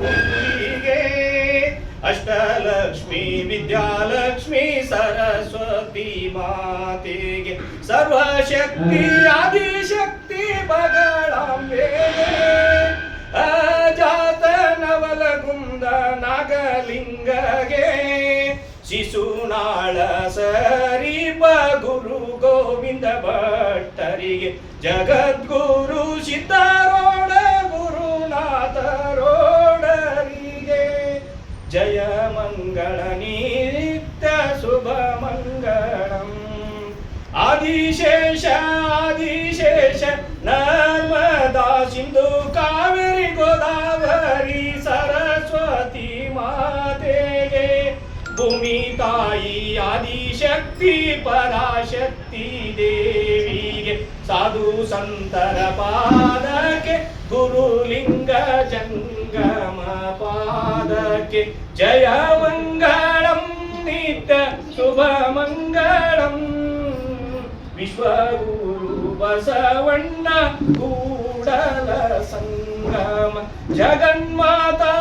ಗುರುವಿಗೆ ಅಷ್ಟಲಕ್ಷ್ಮಿ ವಿದ್ಯಾಲಕ್ಷ್ಮಿ ಸರಸ್ವತಿ ಮಾತೆಗೆ. ಸರ್ವಶಕ್ತಿ ಆದಿಶಕ್ತಿ ಬಗಳಾಂಬೆಗೆ ಅಜಾತ ನವಲಗುಂದ ನಾಗಲಿಂಗಗೆ ಶಿಶುನಾಳ ಸರಿ ಗುರು ಗೋವಿಂದ ಭಟ್ಟರಿಗೆ. ಜಗದ್ಗುರು ಜಯ ಮಂಗಳ ನಿತ್ಯ ಶುಭ ಮಂಗಳಂ. ಆದಿಶೇಷ ಆದಿಶೇಷ, ನರ್ಮದಾ ಸಿಂಧು ಕಾವೇರಿ ಗೋದಾವರಿ ಸರಸ್ವತಿ ಮಾತೆಗೆ. ಭೂಮಿ ತಾಯಿ, ಆದಿಶಕ್ತಿ, ಪರಾಶಕ್ತಿ ದೇವಿಗೆ. ಸಾಧು ಸಂತರ ಪಾದಕ್ಕೆ ಗುರುಲಿಂಗ ಜಂಗಮ ಪಾದಕ್ಕೆ ಜಯ ಮಂಗಳಂ, ನಿತ್ಯ ಶುಭ ಮಂಗಳಂ. ವಿಶ್ವಗುರು ಬಸವಣ್ಣ, ಕೂಡಲ ಸಂಗಮ. ಜಗನ್ಮಾತಾ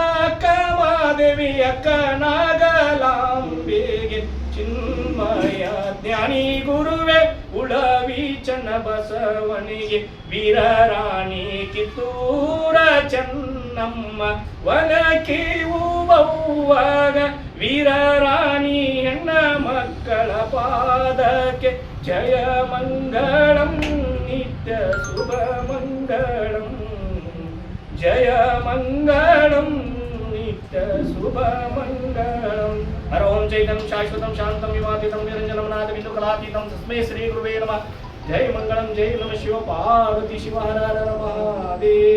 ಕಮಾದೇವಿ ಅಕ್ಕ ನಾಗಲಾಂಬೆಗೆ ಚಿನ್ಮಯ ಜ್ಞಾನಿ ಗುರುವೆ, ಉಳವಿ ಚನ್ನ ಬಸವನಿಗೆ. ವೀರರಾಣಿ ಕಿತ್ತೂರ ಚೆನ್ನಮ್ಮ ವನಕಿ ಹೂವವ್ವಾಗ ವೀರರಾಣಿ ಹೆಣ್ಣ ಮಕ್ಕಳ ಪಾದಕ್ಕೆ ಜಯ ಮಂಗಳಂ ನಿತ್ಯ ಶುಭ ಮಂಗಳಂ ಜಯ ಮಂಗಳಂ ನಿತ್ಯ ಶುಭ ಮಂಗಳಂ ಹರ ಓಂ ಚೈತಂ ಶಾಶ್ವತಂ ಶಾಂತಂ ವಿವಾದಿತಂ ನಿರಂಜನಂ ನಾದ ಬಿಂದು ಕಲಾತೀತಂ ತಸ್ಮೈ ಶ್ರೀ ಗುರುವೇ ನಮಃ ಜೈ ಮಂಗಳಂ ಜೈ ನಮ ಶಿವ ಪಾರ್ವತಿ ಶಿವ ಹರ ಹರ ಮಹಾದೇವ್